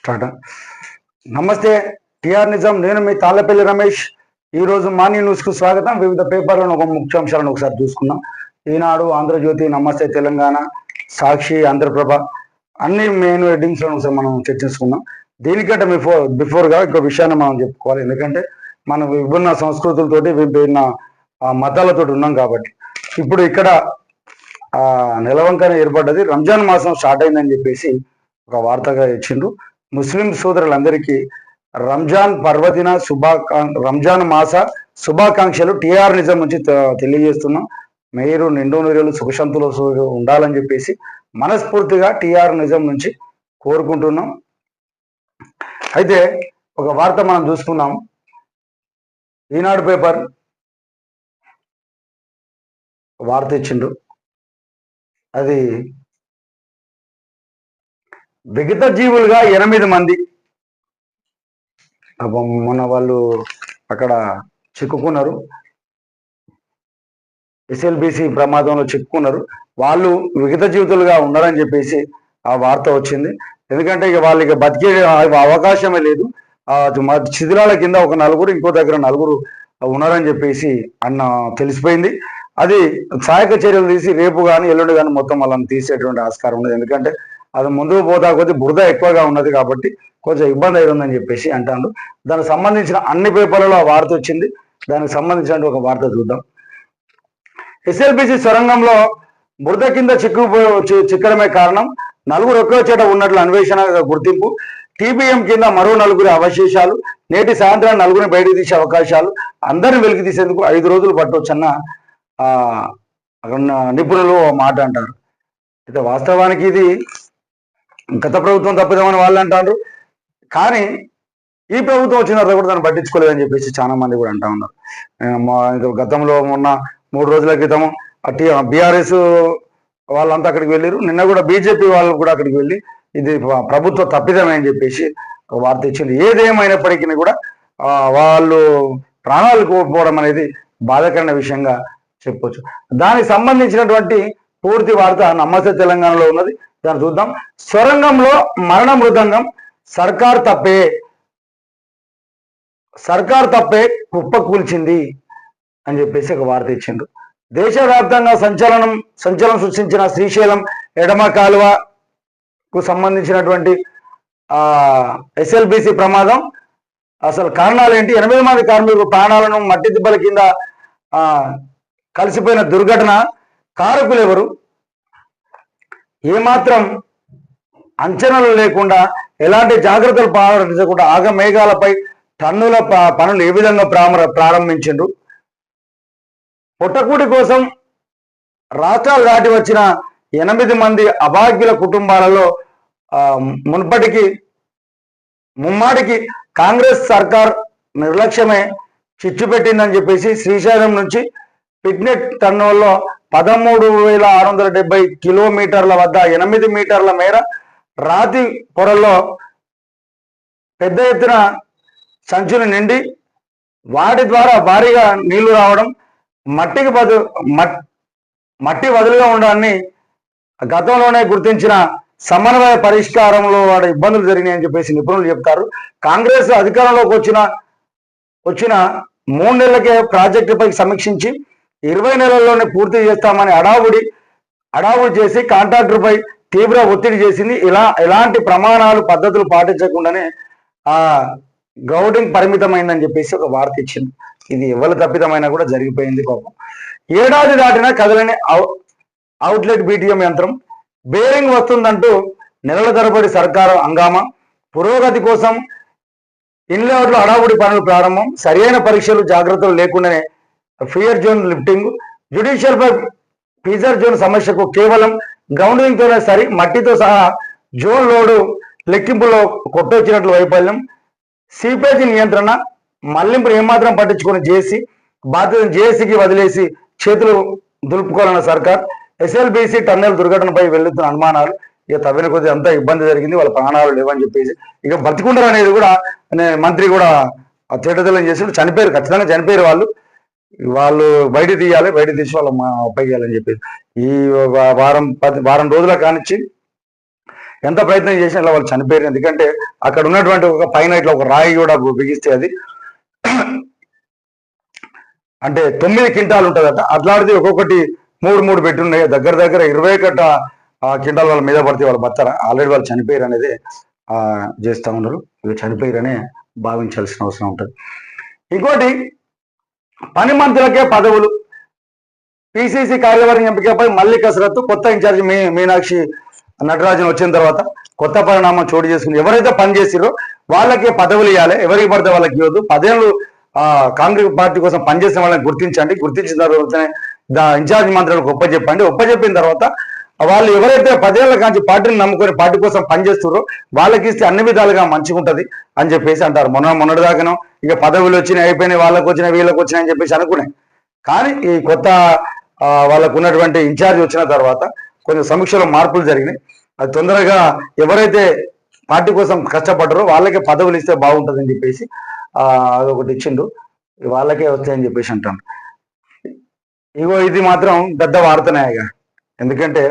Start. నమస్తే TR Nizam. నేను మీ తాళ్ళపల్లి రమేష్. ఈ రోజు మార్నింగ్ న్యూస్కు స్వాగతం. వివిధ పేపర్లను ఒక ముఖ్యాంశాలను ఒకసారి చూసుకుందాం. ఈనాడు ఆంధ్రజ్యోతి నమస్తే తెలంగాణ సాక్షి ఆంధ్రప్రభ అన్ని మెయిన్ హెడ్డింగ్స్లను ఒకసారి మనం చర్చించుకుందాం. దీనికంటే బిఫోర్ బిఫోర్గా ఇంకో విషయాన్ని మనం చెప్పుకోవాలి. ఎందుకంటే మనం విభిన్న సంస్కృతులతోటి విభిన్న మతాలతోటి ఉన్నాం కాబట్టి. ఇప్పుడు ఇక్కడ ఆ నిలవంకన ఏర్పడ్డది. రంజాన్ మాసం స్టార్ట్ అయిందని చెప్పేసి ఒక వార్తగా ఇచ్చిండ్రు. ముస్లిం సోదరులందరికీ రంజాన్ పర్వదిన శుభాకాం రంజాన్ మాస శుభాకాంక్షలు టిఆర్ నిజం నుంచి తెలియజేస్తున్నాం. మీరు నిండు నూరేళ్ళు సుఖశాంతులు ఉండాలని చెప్పేసి మనస్ఫూర్తిగా టిఆర్ నిజం నుంచి కోరుకుంటున్నాం. అయితే ఒక వార్త మనం చూసుకున్నాం ఈనాడు పేపర్ వార్త ఇచ్చిండు అది విగత జీవులుగా ఎనిమిది మంది. మొన్న వాళ్ళు అక్కడ చిక్కుకున్నారు. ఎస్ఎల్బిసి ప్రమాదంలో చిక్కుకున్నారు. వాళ్ళు విగత జీవితులుగా ఉన్నారని చెప్పేసి ఆ వార్త వచ్చింది. ఎందుకంటే ఇక వాళ్ళకి బతికే అవకాశమే లేదు. ఆ శిథిలాల కింద ఒక నలుగురు ఇంకో దగ్గర నలుగురు ఉన్నారని చెప్పేసి అన్న తెలిసిపోయింది. అది సహాయక చర్యలు తీసి రేపు కానీ ఎల్లుండి కానీ మొత్తం వాళ్ళని తీసేటువంటి ఆస్కారం ఉన్నది. ఎందుకంటే అది ముందుకు పోతా కొద్ది బురద ఎక్కువగా ఉన్నది కాబట్టి కొంచెం ఇబ్బంది అవుతుందని చెప్పేసి అంటాడు. దానికి సంబంధించిన అన్ని పేపర్లలో ఆ వార్త వచ్చింది. దానికి సంబంధించిన ఒక వార్త చూద్దాం. ఎస్ఎల్పిసి సొరంగంలో బురద కింద చిక్కుపో చిక్కడమే కారణం. నలుగురు ఒకే చోట ఉన్నట్లు అన్వేషణ గుర్తింపు. టీబీఎం కింద మరో నలుగురి అవశేషాలు. నేటి సాయంత్రం నలుగురిని బయటకు తీసే అవకాశాలు. అందరిని వెలికి తీసేందుకు ఐదు రోజులు పట్టవచ్చన్న అక్కడ నిపుణులు మాట అంటారు. అయితే వాస్తవానికి ఇది గత ప్రభుత్వం తప్పిదామని వాళ్ళు అంటారు. కానీ ఈ ప్రభుత్వం వచ్చిన తర్వాత కూడా దాన్ని పట్టించుకోలేదని చెప్పేసి చాలా మంది కూడా అంటా ఉన్నారు. మా ఇది గతంలో మొన్న మూడు రోజుల క్రితం అట్టి బీఆర్ఎస్ వాళ్ళంతా అక్కడికి వెళ్ళారు. నిన్న కూడా బీజేపీ వాళ్ళు కూడా అక్కడికి వెళ్ళి ఇది ప్రభుత్వ తప్పిదమే అని చెప్పేసి వార్త ఇచ్చింది ఏదేమైనప్పటికీ కూడా వాళ్ళు ప్రాణాలు కోల్పోవడం అనేది బాధాకరమైన విషయంగా చెప్పొచ్చు. దానికి సంబంధించినటువంటి పూర్తి వార్త నమస్తే తెలంగాణలో ఉన్నది. దాన్ని చూద్దాం. సొరంగంలో మరణ మృదంగం. సర్కార్ తప్పే. సర్కార్ తప్పే కుప్ప కూల్చింది అని చెప్పేసి ఒక వార్త ఇచ్చిండు దేశవ్యాప్తంగా సంచలనం సంచలనం సృష్టించిన శ్రీశైలం ఎడమ కాలువకు సంబంధించినటువంటి ఆ ఎస్ఎల్బిసి ప్రమాదం. అసలు కారణాలు ఏంటి? ఎనిమిది మంది కార్మికుల ప్రాణాలను మట్టి దిబ్బల కింద ఆ కలిసిపోయిన దుర్ఘటన కారకులు ఎవరు ఏమాత్రం అంచనాలు లేకుండా ఎలాంటి జాగ్రత్తలు పాటించకుండా ఆగ మేఘాలపై టన్నుల ప- పనులు ఏ విధంగా ప్రామ ప్రారంభించిండ్రు? పుట్టకూటి కోసం రాష్ట్రాలు దాటి వచ్చిన ఎనిమిది మంది అభాగ్యుల కుటుంబాలలో మునుపటికి మున్పటికి ముమ్మాటికి కాంగ్రెస్ సర్కార్ నిర్లక్ష్యమే చిచ్చు పెట్టిందని చెప్పేసి శ్రీశైలం నుంచి పిగ్నెట్ టన్నుల్లో పదమూడు వేల ఆరు వందల డెబ్బై కిలోమీటర్ల వద్ద ఎనిమిది మీటర్ల మేర రాతి పొరల్లో పెద్ద ఎత్తున సంచులు నిండి వాటి ద్వారా భారీగా నీళ్ళు రావడం మట్టికి బదు మట్టి వదులుగా ఉండడాన్ని గతంలోనే గుర్తించిన సమన్వయ పరిష్కారంలో వాడి ఇబ్బందులు జరిగినాయని చెప్పేసి నిపుణులు చెప్తారు. కాంగ్రెస్ అధికారంలోకి వచ్చిన వచ్చిన మూడు నెలలకే ప్రాజెక్టుపై సమీక్షించి ఇరవై నెలల్లోనే పూర్తి చేస్తామని అడావుడి అడావుడి చేసి కాంట్రాక్టర్పై తీవ్ర ఒత్తిడి చేసింది. ఇలా ఎలాంటి ప్రమాణాలు పద్ధతులు పాటించకుండానే ఆ గౌడింగ్ పరిమితమైందని చెప్పేసి ఒక వార్త ఇచ్చింది. ఇది ఎవరి తప్పితమైనా కూడా జరిగిపోయింది పాపం. ఏడాది దాటినా కదలని అవుట్లెట్ బీటీఎం యంత్రం బేరింగ్ వస్తుందంటూ నెలల తరబడి సర్కారు హంగామా. పురోగతి కోసం ఇన్లేఅవుట్లో హడావుడి పనులు ప్రారంభం. సరైన పరీక్షలు జాగ్రత్తలు లేకుండానే ఫియర్ జోన్ లిఫ్టింగ్ జ్యుడిషియల్ పై ఫీజర్ జోన్ సమస్యకు కేవలం గ్రౌండింగ్తోనే సరి మట్టితో సహా జోన్ లోడు లెక్కింపులో కొట్టొచ్చినట్లు వైఫల్యం. సీపేజీ నియంత్రణ మళ్ళింపు ఏమాత్రం పట్టించుకొని జేసీ బాధ్యతను జేసీకి వదిలేసి చేతులు దులుపుకోవాలన్న సర్కార్ ఎస్ఎల్బిసి టన్నెల్ దుర్ఘటనపై వెళ్తున్న అనుమానాలు ఇక తవ్విన కొద్ది అంతా ఇబ్బంది జరిగింది వాళ్ళ ప్రాణాలు లేవని చెప్పేసి. ఇక బతికుండరు అనేది కూడా మంత్రి కూడా తేటతెల్లం చేసి చనిపోయారు ఖచ్చితంగా చనిపోయారు వాళ్ళు. వాళ్ళు బయట తీయాలి బయట తీసి వాళ్ళు మా అప్పయ్యాలని చెప్పి ఈ వారం పది వారం రోజుల కానిచ్చి ఎంత ప్రయత్నం చేసినా వాళ్ళు చనిపోయారు. ఎందుకంటే అక్కడ ఉన్నటువంటి ఒక పైన ఇట్లా ఒక రాయి కూడా బిగిస్తే అది అంటే తొమ్మిది క్వింటాలు ఉంటుందట. అట్లాంటిది ఒక్కొక్కటి మూడు మూడు పెట్టున్నాయి దగ్గర దగ్గర ఇరవై కట్ట ఆ క్వింటాల్ వాళ్ళ మీద పడితే వాళ్ళు బతారా ఆల్రెడీ వాళ్ళు చనిపోయారు అనేది చేస్తూ ఉన్నారు. ఇవి చనిపోయారనే భావించాల్సిన అవసరం ఉంటుంది. ఇంకోటి పని మంత్రులకే పదవులు. పిసిసి కార్యవర్గం ఎంపికపై మళ్ళీ కసరత్తు కొత్త ఇన్ఛార్జి మీ మీనాక్షి నటరాజన్ వచ్చిన తర్వాత కొత్త పరిణామం చోటు చేసుకుని ఎవరైతే పని చేసిరో వాళ్ళకి పదవులు ఇవ్వాలి ఎవరికి పడితే వాళ్ళకి ఇవ్వద్దు. పదేళ్ళు ఆ, కాంగ్రెస్ పార్టీ కోసం పనిచేసిన వాళ్ళని గుర్తించండి. గుర్తించిన తర్వాతనే ఇన్ఛార్జ్ మంత్రులకు ఒప్పచెప్పండి. ఒప్పచెప్పిన తర్వాత వాళ్ళు ఎవరైతే పదేళ్ళ కాంచి పార్టీని నమ్ముకొని పార్టీ కోసం పనిచేస్తారో వాళ్ళకి ఇస్తే అన్ని విధాలుగా మంచిగుంటది అని చెప్పేసి అంటారు. మొన్న మొన్నటిదాకాను ఇక పదవులు వచ్చినాయి అయిపోయినాయి వాళ్ళకి వచ్చినాయి వీళ్ళకి వచ్చినాయి అని చెప్పేసి అనుకునే కానీ ఈ కొత్త వాళ్ళకు ఉన్నటువంటి ఇన్ఛార్జ్ వచ్చిన తర్వాత కొంచెం సమీక్షలో మార్పులు జరిగినాయి. అది తొందరగా ఎవరైతే పార్టీ కోసం కష్టపడ్డారో వాళ్ళకే పదవులు ఇస్తే బాగుంటుందని చెప్పేసి అదొకటి ఇచ్చిండు. వాళ్ళకే వస్తాయని చెప్పేసి అంటాను. ఇగో ఇది మాత్రం పెద్ద వార్తనే ఇక. ఎందుకంటే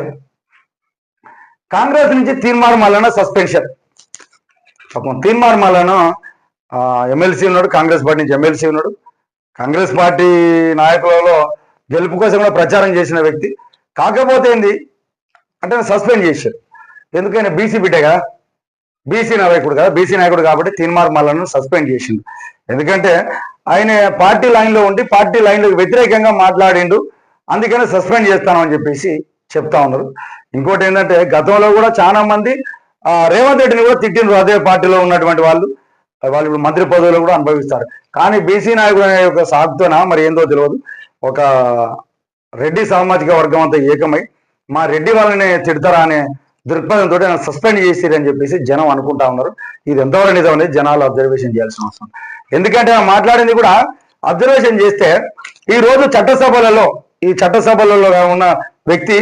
కాంగ్రెస్ నుంచి తీర్మానం మల్లన సస్పెన్షన్. పాపం తీర్మానం మల్లన ఎమ్మెల్సీ ఉన్నాడు కాంగ్రెస్ పార్టీ నుంచి ఎమ్మెల్సీ ఉన్నాడు. కాంగ్రెస్ పార్టీ నాయకులలో గెలుపు కోసం కూడా ప్రచారం చేసిన వ్యక్తి. కాకపోతే ఏంది? అంటే సస్పెండ్ చేశారు ఎందుకైనా బీసీ బిడ్డ కదా బీసీ నాయకుడు కదా బీసీ నాయకుడు కాబట్టి తీన్మార్ మల్లను సస్పెండ్ చేసిండు. ఎందుకంటే ఆయన పార్టీ లైన్లో ఉండి పార్టీ లైన్లకు వ్యతిరేకంగా మాట్లాడిండు. అందుకనే సస్పెండ్ చేస్తాను అని చెప్పేసి చెప్తా ఉన్నారు. ఇంకోటి ఏంటంటే గతంలో కూడా చాలా మంది రేవంత్ రెడ్డిని కూడా తిట్టిండ్రు అదే పార్టీలో ఉన్నటువంటి వాళ్ళు. వాళ్ళు ఇప్పుడు మంత్రి పదవులు కూడా అనుభవిస్తారు. కానీ బీసీ నాయకుడు అనే ఒక సాగుతోనా? మరి ఏందో తెలియదు. ఒక రెడ్డి సామాజిక వర్గం అంతా ఏకమై మా రెడ్డి వాళ్ళని తిడతారా అనే దృక్పథంతో సస్పెండ్ చేసిరని చెప్పేసి జనం అనుకుంటా ఉన్నారు. ఇది ఎంతవరకు నిజం అనేది జనాలు అబ్జర్వేషన్ చేయాల్సిన అవసరం. ఎందుకంటే మాట్లాడింది కూడా అబ్జర్వేషన్ చేస్తే ఈ రోజు చట్టసభలలో ఈ చట్టసభలలో ఉన్న వ్యక్తి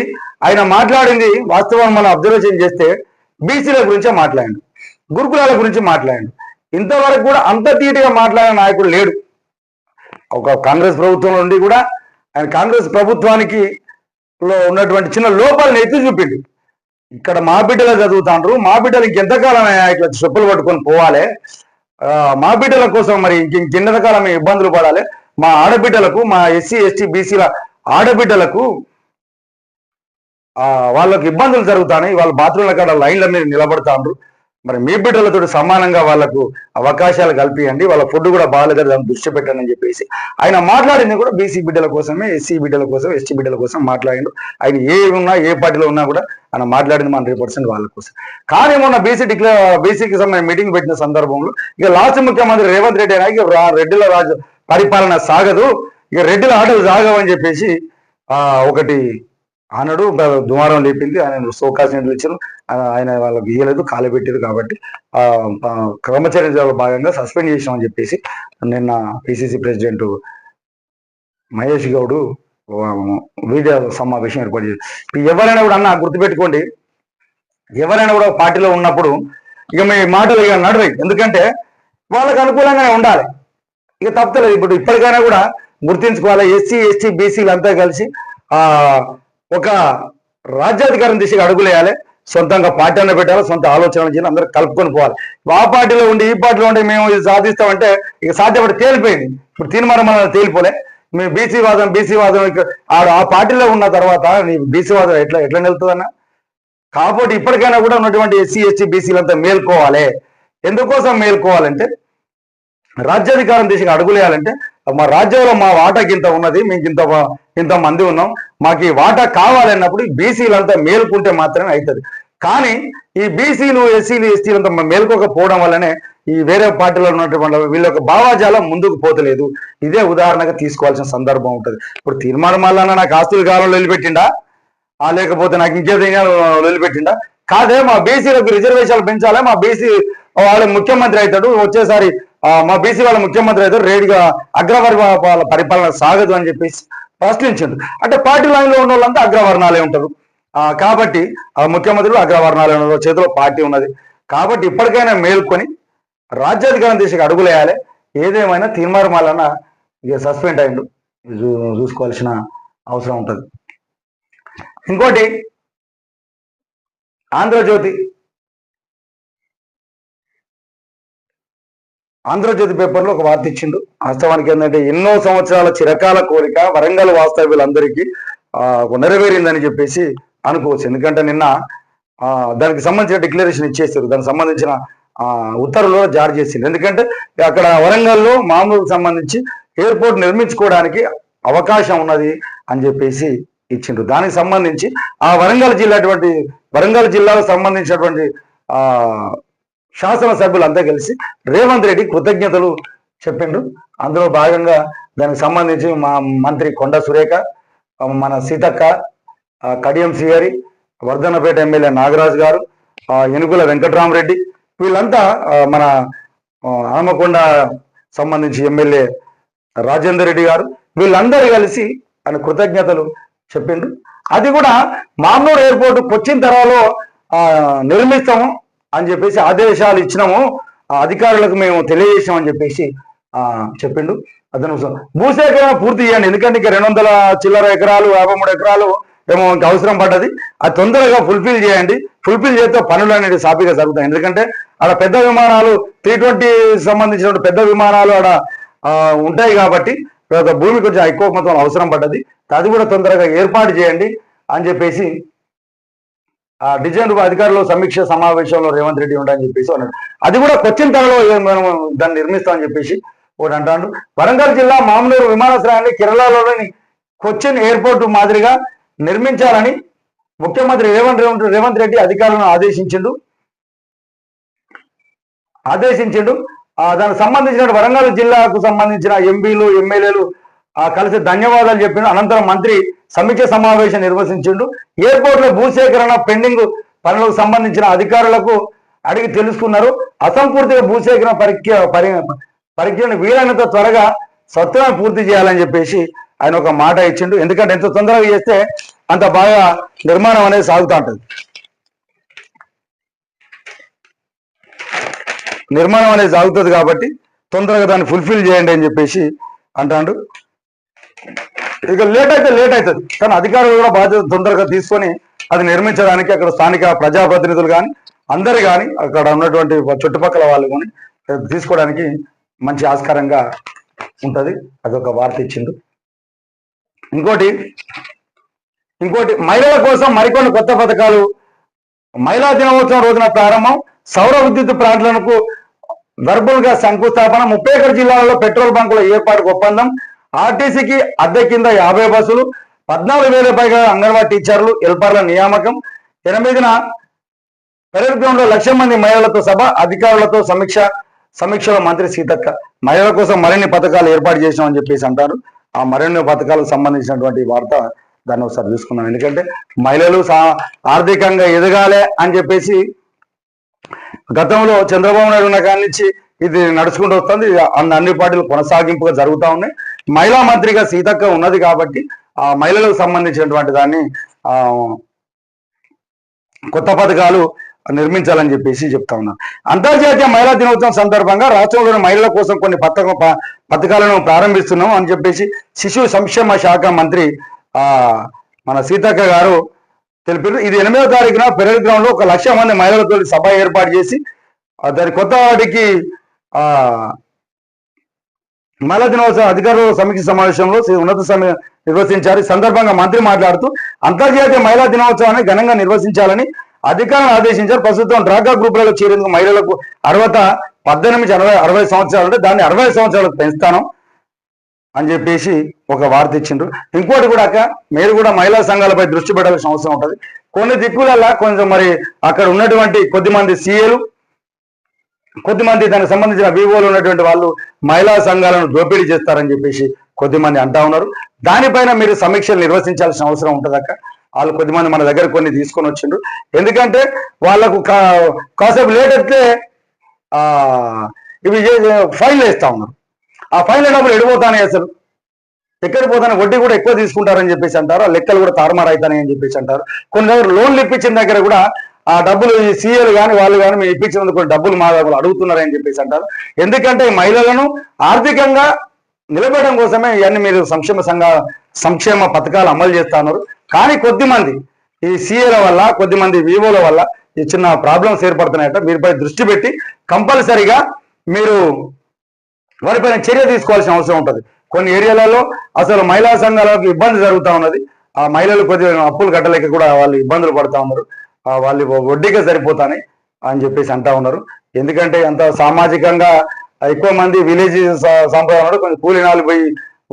ఆయన మాట్లాడింది వాస్తవం మనం అబ్జర్వేషన్ చేస్తే బీసీల గురించే మాట్లాడండి. గురుకులాల గురించి మాట్లాడండి. ఇంతవరకు కూడా అంత తీటిగా మాట్లాడిన నాయకుడు లేడు. ఒక కాంగ్రెస్ ప్రభుత్వం నుండి కూడా ఆయన కాంగ్రెస్ ప్రభుత్వానికి లో ఉన్నటువంటి చిన్న లోపాలను ఎత్తి చూపిండు. ఇక్కడ మా బిడ్డలు చదువుతాండ్రు. మా బిడ్డలు ఇంకెంతకాలం ఇట్లా చెప్పులు పట్టుకొని పోవాలి? మా బిడ్డల కోసం మరి ఇంక ఇంకెంతకాలం ఇబ్బందులు పడాలి? మా ఆడబిడ్డలకు మా ఎస్సీ ఎస్టీ బీసీల ఆడబిడ్డలకు వాళ్ళకి ఇబ్బందులు జరుగుతున్నాయి వాళ్ళ బాత్రూమ్ల కాడ లైన్ల మీద నిలబడతాండ్రు. మరి మీ బిడ్డలతో సమానంగా వాళ్ళకు అవకాశాలు కల్పియండి వాళ్ళ ఫుడ్ కూడా బాగాలేదు దాన్ని దృష్టి పెట్టండి అని చెప్పేసి. ఆయన మాట్లాడింది కూడా బీసీ బిడ్డల కోసమే ఎస్సీ బిడ్డల కోసం ఎస్టీ బిడ్డల కోసం మాట్లాడిండు. ఆయన ఏ ఉన్నా ఏ పార్టీలో ఉన్నా కూడా ఆయన మాట్లాడింది మన హండ్రెడ్ పర్సెంట్ వాళ్ళ కోసం. కానీ మొన్న బీసీ డిక్లే బీసీకి సంబంధించిన మీటింగ్ పెట్టిన సందర్భంలో ఇక లాస్ట్ ముఖ్యమంత్రి రేవంత్ రెడ్డి అయినా ఇక రెడ్డిల రాజు పరిపాలన సాగదు. ఇక రెడ్డిల ఆటలు సాగవని చెప్పేసి ఒకటి ఆనడు దుమారం లేపింది ఆయన సోకాసినట్లు ఇచ్చారు ఆయన వాళ్ళకి ఇయ్యలేదు కాలు పెట్టారు కాబట్టి ఆ క్రమచర్యలో భాగంగా సస్పెండ్ చేసామని చెప్పేసి నిన్న PCC president Mahesh Goud video సమావేశం ఏర్పాటు చేశారు. ఎవరైనా కూడా అన్న గుర్తుపెట్టుకోండి ఎవరైనా కూడా పార్టీలో ఉన్నప్పుడు ఇక మీ మాటలు ఇక నడవయి. ఎందుకంటే వాళ్ళకి అనుకూలంగానే ఉండాలి. ఇక తప్పలేదు ఇప్పుడు ఇప్పటికైనా కూడా గుర్తించుకోవాలి. ఎస్సీ ఎస్టీ బీసీలు అంతా కలిసి ఆ ఒక రాజ్యాధికారం దిశగా అడుగులేయాలి. సొంతంగా పార్టీ అన్న పెట్టాలి సొంత ఆలోచనలు చేయాలి అందరూ కలుపుకొని పోవాలి. ఆ పార్టీలో ఉండి ఈ పార్టీలో ఉండి మేము ఇది సాధిస్తామంటే ఇక సాధ్యపడి తేలిపోయింది. ఇప్పుడు తీర్మానం మన తేలిపోలే. మేము బీసీ వాదం బీసీ వాదం ఆడు ఆ పార్టీలో ఉన్న తర్వాత నీ బీసీ వాదం ఎట్లా ఎట్లా నిలుతుందన్న కాబట్టి ఇప్పటికైనా కూడా ఉన్నటువంటి ఎస్సీ ఎస్టీ బీసీలంతా మేల్కోవాలి. ఎందుకోసం మేల్కోవాలంటే రాజ్యాధికారం దిశగా అడుగులేయాలంటే మా రాజ్యంలో మా వాటాకి ఇంత ఉన్నది మేము ఇంత ఇంత మంది ఉన్నాం. మాకు ఈ వాటా కావాలన్నప్పుడు ఈ బీసీలంతా మేల్కుంటే మాత్రమే అవుతుంది కానీ ఈ బీసీలు ఎస్సీలు ఎస్టీలంతా మేల్కోకపోవడం వల్లనే ఈ వేరే పార్టీలో ఉన్నటువంటి వీళ్ళ యొక్క భావాజాలం ముందుకు పోతలేదు. ఇదే ఉదాహరణగా తీసుకోవాల్సిన సందర్భం ఉంటుంది. ఇప్పుడు తీర్మానం వల్ల నాకు ఆస్తులు కాలంలో వెళ్ళిపెట్టిండా ఆ లేకపోతే నాకు ఇంకేదైనా వదిలిపెట్టిండా? కాదే మా బీసీలకు రిజర్వేషన్లు పెంచాలి మా బీసీ వాళ్ళు ముఖ్యమంత్రి అవుతాడు. వచ్చేసారి మా బీసీ వాళ్ళ ముఖ్యమంత్రి అయితే రేడిగా అగ్రవర్గ వాళ్ళ పరిపాలన సాగదు అని చెప్పేసి ప్రశ్నించిండు. అంటే పార్టీ లైన్లో ఉన్న వాళ్ళంతా అగ్రవర్ణాలే ఉంటారు. కాబట్టి ఆ ముఖ్యమంత్రులు అగ్రవర్ణాలే ఉన్నారు. చేతిలో పార్టీ ఉన్నది. కాబట్టి ఇప్పటికైనా మేల్కొని రాజ్యాధికారం దిశగా అడుగులేయాలి. ఏదేమైనా తీర్మానం వలన ఇక సస్పెండ్ అయిండు. చూసుకోవాల్సిన అవసరం ఉంటుంది. ఇంకోటి ఆంధ్రజ్యోతి ఆంధ్రజ్యోతి పేపర్లో ఒక వార్త ఇచ్చిండు. వాస్తవానికి ఏంటంటే ఎన్నో సంవత్సరాల చిరకాల కోరిక వరంగల్ వాస్తవ్యులందరికీ నెరవేరిందని చెప్పేసి అనుకోవచ్చు. ఎందుకంటే నిన్న దానికి సంబంధించిన డిక్లరేషన్ ఇచ్చేసారు దానికి సంబంధించిన ఉత్తర్వులు జారీ చేసింది ఎందుకంటే అక్కడ వరంగల్లో మామూలుకు సంబంధించి ఎయిర్పోర్ట్ నిర్మించుకోవడానికి అవకాశం ఉన్నది అని చెప్పేసి ఇచ్చిండ్రు దానికి సంబంధించి ఆ వరంగల్ జిల్లా అటువంటి వరంగల్ జిల్లాకు సంబంధించినటువంటి శాసనసభ్యులంతా కలిసి రేవంత్ రెడ్డి కృతజ్ఞతలు చెప్పిండ్రు. అందులో భాగంగా దానికి సంబంధించి మా మంత్రి కొండ సురేఖ మన సీతక్క కడియం శ్రీహరి వర్ధనపేట ఎమ్మెల్యే నాగరాజు గారు ఎనుకుల వెంకటరామరెడ్డి వెంకట్రామరెడ్డి వీళ్ళంతా మన ఆమకొండ సంబంధించి ఎమ్మెల్యే రాజేందర్ రెడ్డి గారు వీళ్ళందరూ కలిసి ఆయన కృతజ్ఞతలు చెప్పిండ్రు. అది కూడా మామూలు ఎయిర్పోర్ట్ కొచ్చిన తరాలో నిర్మిస్తాము. అని చెప్పేసి ఆదేశాలు ఇచ్చినాము. అధికారులకు మేము తెలియజేసామని చెప్పేసి చెప్పిండు. అతను భూసేకరణ పూర్తి చేయండి. ఎందుకంటే ఇంకా రెండు వందల చిల్లర ఎకరాలు యాభై మూడు ఎకరాలు ఏమో ఇంకా అవసరం పడ్డది. అది తొందరగా ఫుల్ఫిల్ చేయండి. ఫుల్ఫిల్ చేస్తే పనులు అనేది సాఫీగా జరుగుతాయి. ఎందుకంటే ఆడ పెద్ద విమానాలు త్రీ ట్వంటీ సంబంధించిన పెద్ద విమానాలు ఆడ ఉంటాయి కాబట్టి భూమి కొంచెం ఎక్కువ మొత్తం అవసరం పడ్డది. అది కూడా తొందరగా ఏర్పాటు చేయండి అని చెప్పేసి డిజైన్ అధికారులు సమీక్ష సమావేశంలో రేవంత్ రెడ్డి ఉండని చెప్పేసి అన్నాడు అది కూడా కొచ్చిన్ తరలో మనం దాన్ని నిర్మిస్తామని చెప్పేసి ఒకటి అంటాడు వరంగల్ జిల్లా మామూలు విమానాశ్రయాన్ని కేరళలోని కొచ్చిన్ ఎయిర్పోర్ట్ మాదిరిగా నిర్మించాలని ముఖ్యమంత్రి రేవంత్ రేవంత్ రేవంత్ రెడ్డి అధికారులను ఆదేశించిండు ఆదేశించిండు దానికి సంబంధించిన వరంగల్ జిల్లాకు సంబంధించిన ఎంపీలు ఎమ్మెల్యేలు కలిసి ధన్యవాదాలు చెప్పిండు అనంతరం మంత్రి సమీక్ష సమావేశం నిర్వహించిండు. ఎయిర్పోర్ట్లో భూసేకరణ పెండింగ్ పనులకు సంబంధించిన అధికారులకు అడిగి తెలుసుకున్నారు. అసంపూర్తిగా భూసేకరణ పరీక్ష పరి పరీక్షను వీలైనంత త్వరగా సత్వరం పూర్తి చేయాలని చెప్పేసి ఆయన ఒక మాట ఇచ్చిండు. ఎందుకంటే ఎంత తొందరగా చేస్తే అంత బాగా నిర్మాణం అనేది సాగుతూ ఉంటుంది. నిర్మాణం అనేది సాగుతుంది కాబట్టి తొందరగా దాన్ని ఫుల్ఫిల్ చేయండి అని చెప్పేసి అంటాడు. ఇక లేట్ అయితే లేట్ అవుతుంది. కానీ అధికారులు కూడా బాధ్యత తొందరగా తీసుకొని అది నిర్మించడానికి అక్కడ స్థానిక ప్రజాప్రతినిధులు కానీ అందరు కానీ అక్కడ ఉన్నటువంటి చుట్టుపక్కల వాళ్ళు కానీ తీసుకోవడానికి మంచి ఆస్కారంగా ఉంటది. అదొక వార్త ఇచ్చిండు. ఇంకోటి ఇంకోటి మహిళల కోసం మరికొన్ని కొత్త పథకాలు. మహిళా దినోత్సవం రోజున ప్రారంభం. సౌర విద్యుత్ ప్లాంట్లకు వెర్బల్గా శంకుస్థాపన. ముప్పై ఒకటి జిల్లాలలో పెట్రోల్ బంకుల ఏర్పాటుకు ఒప్పందం. ఆర్టీసీకి అద్దె కింద యాభై బస్సులు పద్నాలుగు వేల పైగా అంగన్వాడీ టీచర్లు ఎల్పర్ల నియామకం. ఎనిమిదిన పెరడ్ గ్రౌండ్లో లక్ష మంది మహిళలతో సభ అధికారులతో సమీక్ష. సమీక్షలో మంత్రి సీతక్క మహిళల కోసం మరిన్ని పథకాలు ఏర్పాటు చేసినామని చెప్పేసి అంటారు. ఆ మరిన్ని పథకాలకు సంబంధించినటువంటి వార్త దాన్ని ఒకసారి చూసుకుందాం. ఎందుకంటే మహిళలు సా- ఆర్థికంగా ఎదగాలి అని చెప్పేసి గతంలో చంద్రబాబు నాయుడు ఉన్న కాడి నుంచి ఇది నడుచుకుంటూ వస్తుంది. అన్ని పార్టీలు కొనసాగింపుగా జరుగుతూ ఉన్నాయి. మహిళా మంత్రిగా సీతక్క ఉన్నది కాబట్టి ఆ మహిళలకు సంబంధించినటువంటి దాన్ని ఆ కొత్త పథకాలు నిర్మించాలని చెప్పేసి చెప్తా ఉన్నాను అంతర్జాతీయ మహిళా దినోత్సవం సందర్భంగా రాష్ట్రంలోని మహిళల కోసం కొన్ని పథకం ప- పథకాలను ప్రారంభిస్తున్నాం అని చెప్పేసి శిశు సంక్షేమ శాఖ మంత్రి ఆ మన సీతక్క గారు తెలిపారు. ఇది ఎనిమిదో తారీఖున పెరల్ గ్రౌండ్లో ఒక లక్ష మంది మహిళలతో సభ ఏర్పాటు చేసి దాని కొత్త వాటికి ఆ మహిళా దినోత్సవ అధికారుల సమీక్ష సమావేశంలో శ్రీ ఉన్నత సమయం నిర్వహించారు. ఈ సందర్భంగా మంత్రి మాట్లాడుతూ అంతర్జాతీయ మహిళా దినోత్సవాన్ని ఘనంగా నిర్వహించాలని అధికారులను ఆదేశించారు. ప్రస్తుతం డ్రాగా గ్రూపులలో చేరేందుకు మహిళలకు అర్హత పద్దెనిమిది నుంచి అరవై అరవై సంవత్సరాలు అంటే దాన్ని అరవై సంవత్సరాలకు పెంచుతాను అని చెప్పేసి ఒక వార్త ఇచ్చిండ్రు. ఇంకోటి కూడా అక్క మీరు కూడా మహిళా సంఘాలపై దృష్టి పెట్టాల్సిన అవసరం ఉంటుంది. కొన్ని దిక్కులలో కొంచెం మరి అక్కడ ఉన్నటువంటి కొద్దిమంది సీఏలు కొద్దిమంది దానికి సంబంధించిన వివోలు ఉన్నటువంటి వాళ్ళు మహిళా సంఘాలను దోపిడీ చేస్తారని చెప్పేసి కొద్దిమంది అంటా ఉన్నారు. దానిపైన మీరు సమీక్షలు నిర్వహించాల్సిన అవసరం ఉంటుందక్క? వాళ్ళు కొద్దిమంది మన దగ్గర కొన్ని తీసుకొని వచ్చిండ్రు. ఎందుకంటే వాళ్ళకు కా- కాసేపు లేట్ అయితే ఆ ఇవి ఫైన్లు వేస్తా ఉన్నారు. ఆ ఫైన్ల డబ్బులు ఎడిపోతానే అసలు? ఎక్కడ పోతానే వడ్డీ కూడా ఎక్కువ తీసుకుంటారని చెప్పేసి అంటారు? ఆ లెక్కలు కూడా తారుమారు అవుతానని చెప్పేసి అంటారు. కొన్ని దగ్గర లోన్లు ఇప్పించిన దగ్గర కూడా ఆ డబ్బులు ఈ సీఏలు కానీ వాళ్ళు కానీ మేము ఇప్పించినందుకు కొన్ని డబ్బులు మా డబ్బులు అడుగుతున్నారని చెప్పేసి అంటారు. ఎందుకంటే ఈ మహిళలను ఆర్థికంగా నిలబెట్టడం కోసమే ఇవన్నీ మీరు సంక్షేమ సంఘ సంక్షేమ పథకాలు అమలు చేస్తున్నారు కానీ కొద్దిమంది ఈ సీఏల వల్ల కొద్దిమంది వివోల వల్ల ఈ చిన్న ప్రాబ్లమ్స్ ఏర్పడుతున్నాయట. మీరుపై దృష్టి పెట్టి కంపల్సరిగా మీరు వారిపైన చర్య తీసుకోవాల్సిన అవసరం ఉంటుంది. కొన్ని ఏరియాలలో అసలు మహిళా సంఘాలకు ఇబ్బంది జరుగుతూ ఉన్నది. ఆ మహిళలు కొద్దిగా అప్పులు కట్టలేక కూడా వాళ్ళు ఇబ్బందులు పడుతూ ఉన్నారు. వాళ్ళు వడ్డీగా సరిపోతాయి అని చెప్పేసి అంటా ఉన్నారు. ఎందుకంటే అంత సామాజికంగా ఎక్కువ మంది విలేజ్ సంప్రదాయంలో కొంచెం కూలినాలు పోయి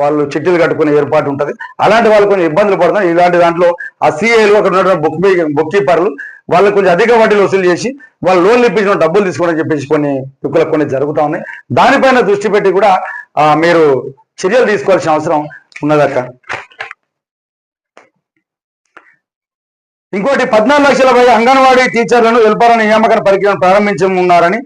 వాళ్ళు చిట్టీలు కట్టుకునే ఏర్పాటు ఉంటుంది. అలాంటి వాళ్ళు కొంచెం ఇబ్బందులు పడుతున్నారు. ఇలాంటి దాంట్లో ఆ సీఏలు అక్కడ ఉన్నటువంటి బుక్ బుక్ కీపర్లు వాళ్ళు కొంచెం అధిక వడ్డీలు వసూలు చేసి వాళ్ళు లోన్లు ఇప్పించిన డబ్బులు తీసుకోవడం చెప్పేసి కొన్ని యుక్కులకు కొన్ని జరుగుతూ ఉన్నాయి. దానిపైన దృష్టి పెట్టి కూడా మీరు చర్యలు తీసుకోవాల్సిన అవసరం ఉన్నదక్క. ఇంకోటి పద్నాలుగు లక్షల పై అంగన్వాడీ టీచర్లను వెల్పాల నియామక ప్రక్రియను ప్రారంభించనున్నారని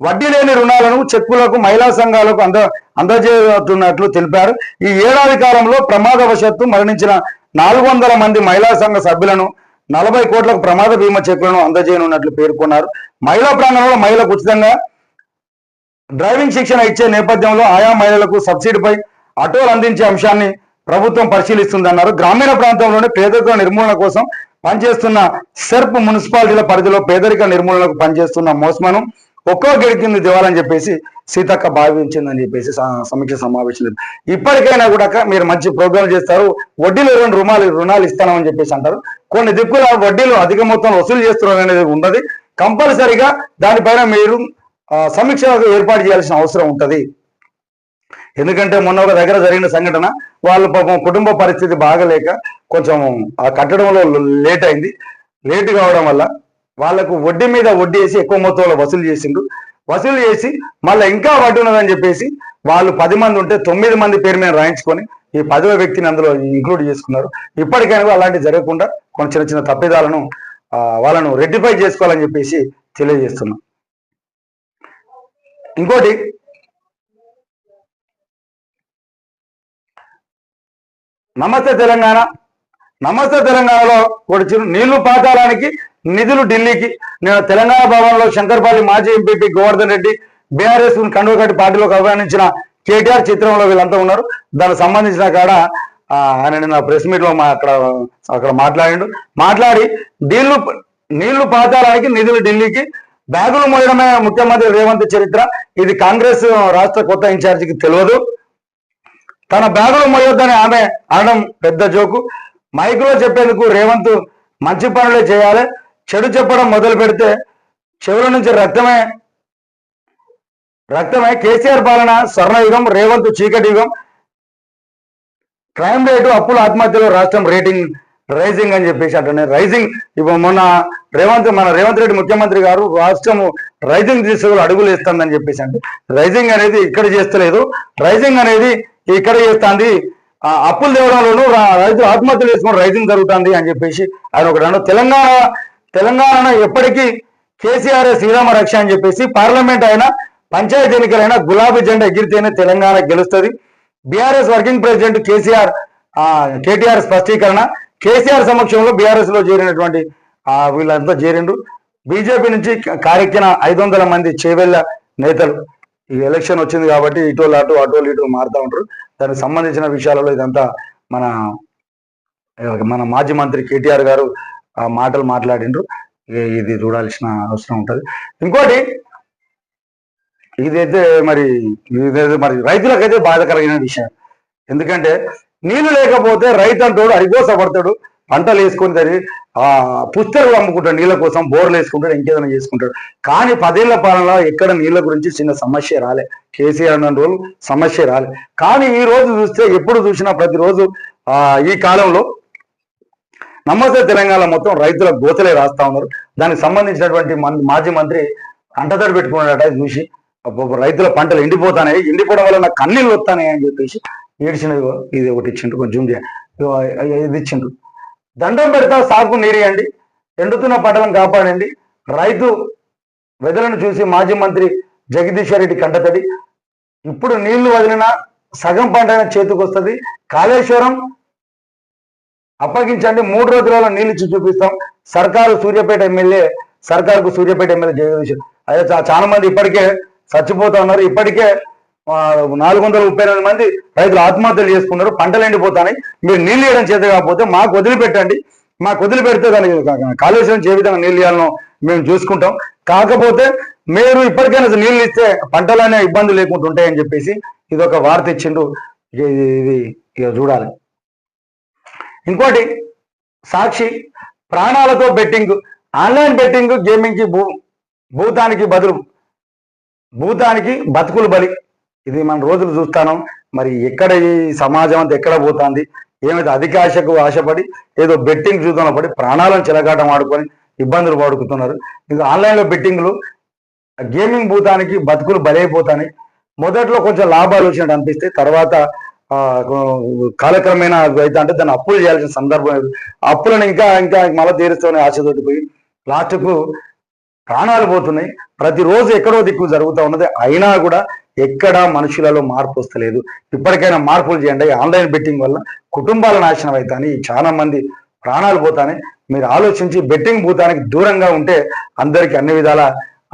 వడ్డీ లేని రుణాలను చెక్కులకు మహిళా సంఘాలకు అంద అందజేస్తున్నట్లు తెలిపారు. ఈ ఏడాది కాలంలో ప్రమాదవశత్తు మరణించిన నాలుగు వందల మంది మహిళా సంఘ సభ్యులను నలభై కోట్లకు ప్రమాద బీమా చెక్కులను అందజేయనున్నట్లు పేర్కొన్నారు. మహిళా ప్రాంగణంలో మహిళలకు ఉచితంగా డ్రైవింగ్ శిక్షణ ఇచ్చే నేపథ్యంలో ఆయా మహిళలకు సబ్సిడీపై ఆటోలు అందించే అంశాన్ని ప్రభుత్వం పరిశీలిస్తుందన్నారు. గ్రామీణ ప్రాంతంలోనే పేదరిక నిర్మూలన కోసం పనిచేస్తున్న సెర్ప్ మున్సిపాలిటీల పరిధిలో పేదరిక నిర్మూలనకు పనిచేస్తున్న మోస్మను ఒక్కో గడి కింద దివాలని చెప్పేసి సీతక్క భావించిందని చెప్పేసి సమీక్ష సమావేశం ఇప్పటికైనా కూడా మీరు మంచి ప్రోగ్రాం చేస్తారు వడ్డీలు రెండు రుణాలు రుణాలు ఇస్తానని చెప్పేసి అంటారు. కొన్ని దిక్కుల వడ్డీలు అధిక మొత్తంలో వసూలు చేస్తున్నారు అనేది ఉన్నది. కంపల్సరిగా దానిపైన మీరు సమీక్ష ఏర్పాటు చేయాల్సిన అవసరం ఉంటది. ఎందుకంటే మొన్న ఒక దగ్గర జరిగిన సంఘటన వాళ్ళ పాపం కుటుంబ పరిస్థితి బాగలేక కొంచెం ఆ కట్టడంలో లేట్ అయింది. లేట్ కావడం వల్ల వాళ్ళకు వడ్డీ మీద వడ్డీ వేసి ఎక్కువ మొత్తంలో వసూలు చేసిండు వసూలు చేసి మళ్ళీ ఇంకా వడ్డీ ఉన్నదని చెప్పేసి వాళ్ళు పది మంది ఉంటే తొమ్మిది మంది పేరు మీద రాయించుకొని ఈ పదవ వ్యక్తిని అందులో ఇంక్లూడ్ చేసుకున్నారు. ఇప్పటికైనా అలాంటివి జరగకుండా కొన్ని చిన్న చిన్న తప్పిదాలను వాళ్ళను రెడ్డిఫై చేసుకోవాలని చెప్పేసి తెలియజేస్తున్నాం. ఇంకోటి నమస్తే తెలంగాణ. నమస్తే తెలంగాణలో ఒకటి చిరు నీళ్ళు పాతాలానికి నిధులు ఢిల్లీకి. నేను తెలంగాణ భవన్లో శంకర్పల్లి మాజీ ఎంపీపీ గోవర్ధన్ రెడ్డి బీఆర్ఎస్ కండువకటి పార్టీలోకి ఆహ్వానించిన కేటీఆర్ చిత్రంలో వీళ్ళంతా ఉన్నారు. దానికి సంబంధించిన కాడ ఆ, ఆయన నిన్న ప్రెస్ మీట్లో మా అక్కడ అక్కడ మాట్లాడిండు. మాట్లాడి నీళ్ళు నీళ్ళు పాతాలానికి నిధులు ఢిల్లీకి బ్యాగులు మోయడమే ముఖ్యమంత్రి రేవంత్ చరిత్ర. ఇది కాంగ్రెస్ రాష్ట్ర కొత్త ఇన్ఛార్జికి తెలియదు. తన బ్యాగులు మొయ్యొద్దని ఆమె అనడం పెద్ద జోకు. మైకులో చెప్పేందుకు రేవంత్ మంచి పనులే చేయాలి. చెడు చెప్పడం మొదలు పెడితే చెవుల నుంచి రక్తమే రక్తమే. కేసీఆర్ పాలన స్వర్ణయుగం రేవంత్ చీకటి యుగం. క్రైమ్ రేటు అప్పుల ఆత్మహత్యలో రాష్ట్రం రేటింగ్ రైజింగ్ అని చెప్పేసి అంటే రైజింగ్ ఇప్పుడు మొన్న రేవంత్ మన రేవంత్ రెడ్డి ముఖ్యమంత్రి గారు రాష్ట్రం రైజింగ్ దిశలో అడుగులు ఇస్తుందని చెప్పేసి అంటే రైజింగ్ అనేది ఇక్కడ చేస్తలేదు. రైజింగ్ అనేది ఇక్కడ చేస్తుంది. ఆ అప్పులు తేవడంలోనూ రైతు ఆత్మహత్యలు చేసుకుని రైతులు జరుగుతుంది అని చెప్పేసి ఆయన ఒకటి అన్నాడు. తెలంగాణ తెలంగాణ ఎప్పటికీ కేసీఆర్ శ్రీరామ రక్ష అని చెప్పేసి పార్లమెంట్ అయినా పంచాయతీ ఎన్నికలైనా గులాబీ జెండా ఎగిరితేనే తెలంగాణ గెలుస్తుంది. బీఆర్ఎస్ వర్కింగ్ ప్రెసిడెంట్ కేసీఆర్ ఆ, కేటీఆర్ స్పష్టీకరణ. కేసీఆర్ సమక్షంలో బీఆర్ఎస్లో చేరినటువంటి వీళ్ళంతా చేరిండు బీజేపీ నుంచి కార్యక్రమ ఐదు వందల మంది చేవెళ్ళ నేతలు. ఈ ఎలక్షన్ వచ్చింది కాబట్టి ఇటోళ్ళు అటు అటోళ్ళు ఇటు మారుతూ ఉంటారు. దానికి సంబంధించిన విషయాలలో ఇదంతా మన మన మాజీ మంత్రి కేటీఆర్ గారు ఆ మాటలు మాట్లాడిండ్రు. ఇది చూడాల్సిన అవసరం ఉంటుంది. ఇంకోటి ఇదైతే మరి ఇదైతే మరి రైతులకైతే బాధకరమైన విషయం. ఎందుకంటే నీళ్ళు లేకపోతే రైతు అంటాడు అరిగోసపడతాడు పంటలు వేసుకొని తరి పుస్తకాలు అమ్ముకుంటాడు నీళ్ళ కోసం బోర్లు వేసుకుంటాడు ఇంకేదైనా చేసుకుంటాడు. కానీ పదేళ్ళ పాలనలో ఎక్కడ నీళ్ళ గురించి చిన్న సమస్య రాలే. కేసీఆర్ అన్న సమస్య రాలే. కానీ ఈ రోజు చూస్తే ఎప్పుడు చూసినా ప్రతిరోజు ఆ ఈ కాలంలో నమస్తే తెలంగాణ మొత్తం రైతుల గోతలే రాస్తా ఉన్నారు. దానికి సంబంధించినటువంటి మాజీ మంత్రి కంటతడి పెట్టుకున్నాడట చూసి రైతుల పంటలు ఎండిపోతాయి ఎండిపోవడం వల్ల నాకు కన్నీళ్ళు వస్తాయి అని చెప్పేసి ఏడ్చినది ఇది ఒకటి ఇచ్చిండు కొంచెం ఇది ఇచ్చిండు దండం పెడతా సాగు నీరియండి. ఎండుతున్న పంటలను కాపాడండి. రైతు వెదలను చూసి మాజీ మంత్రి జగదీశ్వర్ రెడ్డి కంటతడి. ఇప్పుడు నీళ్ళు వదిలిన సగం పంట చేతికొస్తుంది కాళేశ్వరం అప్పగించండి. మూడు రోజులలో నీళ్ళు ఇచ్చి చూపిస్తాం. సర్కారు సూర్యాపేట ఎమ్మెల్యే సర్కారుకు సూర్యాపేట ఎమ్మెల్యే జగదీశ్వర్. అదే చాలా మంది ఇప్పటికే చచ్చిపోతా ఉన్నారు. ఇప్పటికే నాలుగు వందల ముప్పై ఎనిమిది మంది రైతులు ఆత్మహత్యలు చేసుకున్నారు పంటలు ఎండిపోతాయి మీరు నీళ్ళు ఇవ్వడం చేత కాకపోతే మాకు వదిలిపెట్టండి. మాకు వదిలిపెడితే దానికి కాళేశ్వరం ఏ విధంగా నీళ్ళు ఇవ్వాలనో మేము చూసుకుంటాం. కాకపోతే మీరు ఇప్పటికైనా నీళ్ళు ఇస్తే పంటలనే ఇబ్బంది లేకుండా ఉంటాయని చెప్పేసి ఇది ఒక వార్త ఇచ్చిండు. ఇది ఇది ఇక చూడాలి. ఇంకోటి సాక్షి ప్రాణాలతో బెట్టింగ్ ఆన్లైన్ బెట్టింగ్ గేమింగ్కి భూ భూతానికి బదులు భూతానికి బతుకులు బలి. ఇది మనం రోజులు చూస్తాను. మరి ఎక్కడ ఈ సమాజం అంతా ఎక్కడ పోతుంది? ఏమైతే అధిక ఆశకు ఆశపడి ఏదో బెట్టింగ్ చూద్దాం పడి ప్రాణాలను చిలగాటం ఆడుకొని ఇబ్బందులు పడుకుతున్నారు ఇది ఆన్లైన్లో బెట్టింగ్లు గేమింగ్ భూతానికి బతుకులు బలైపోతాయి మొదట్లో కొంచెం లాభాలు వచ్చినట్టు అనిపిస్తే తర్వాత కాలక్రమేణా అయితే అంటే దాన్ని అప్పులు చేయాల్సిన సందర్భం అప్పులను ఇంకా ఇంకా మళ్ళీ తీరుస్తామని ఆశతోటి పోయి లాస్ట్కు ప్రాణాలు పోతున్నాయి. ప్రతిరోజు ఎక్కడో దిక్కు జరుగుతూ ఉన్నది. అయినా కూడా ఎక్కడా మనుషులలో మార్పు వస్తలేదు. ఇప్పటికైనా మార్పులు చేయండి. ఆన్లైన్ బెట్టింగ్ వల్ల కుటుంబాల నాశనం అవుతాయి. చాలా మంది ప్రాణాలు పోతానే మీరు ఆలోచించి బెట్టింగ్ భూతానికి దూరంగా ఉంటే అందరికీ అన్ని విధాల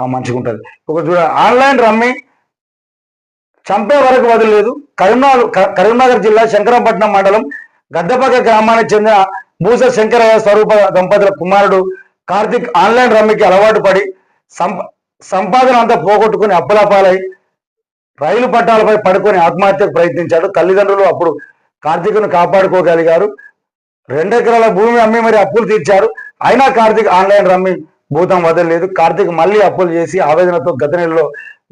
మంచిగా ఉంటుంది. ఒక చూడ ఆన్లైన్ రమ్మి చంపే వరకు వదిలేదు కరీంనగర్ క- కరీంనగర్ జిల్లా శంకరపట్నం మండలం గద్దపక గ్రామానికి చెందిన భూస శంకరయ్య స్వరూప దంపతుల కుమారుడు కార్తిక్ ఆన్లైన్ రమ్మికి అలవాటు పడి సంపాదన అంతా పోగొట్టుకుని అప్పలపాలై రైలు పట్టాలపై పడుకొని ఆత్మహత్యకు ప్రయత్నించాడు. తల్లిదండ్రులు అప్పుడు కార్తీక్ను కాపాడుకోగలిగారు. రెండు ఎకరాల భూమి అమ్మి మరి అప్పులు తీర్చారు. అయినా కార్తీక్ ఆన్లైన్ రమ్మి భూతం వదలలేదు. కార్తీక్ మళ్ళీ అప్పులు చేసి ఆవేదనతో గత నెలలో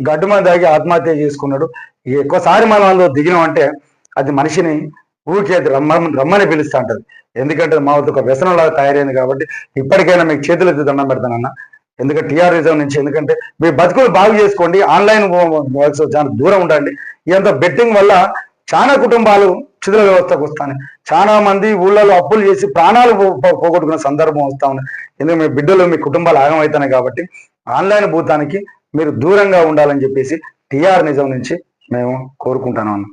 గడ్డుమని దాగి ఆత్మహత్య చేసుకున్నాడు. ఎక్కువసారి మనం అందులో దిగినామంటే అది మనిషిని ఊరికే అది రమ్మ రమ్మని పిలుస్తా ఉంటుంది. ఎందుకంటే మా వద్ద ఒక వ్యసనంలాగా తయారైంది కాబట్టి ఇప్పటికైనా మీకు చేతులు ఎత్తి దండం పెడతానన్నా. ఎందుకంటే టీఆర్ఎజం నుంచి ఎందుకంటే మీ బతుకులు బాగు చేసుకోండి ఆన్లైన్ చాలా దూరం ఉండండి. ఇదంతా బెట్టింగ్ వల్ల చాలా కుటుంబాలు శిథిల వ్యవస్థకు వస్తాయి చాలా మంది ఊళ్ళలో అప్పులు చేసి ప్రాణాలు పోగొట్టుకున్న సందర్భం వస్తా ఉంది. ఎందుకంటే మీ బిడ్డలు మీ కుటుంబాలు ఆగమవుతున్నాయి కాబట్టి ఆన్లైన్ భూతానికి మీరు దూరంగా ఉండాలని చెప్పేసి టిఆర్ నిజం నుంచి మేము కోరుకుంటున్నాను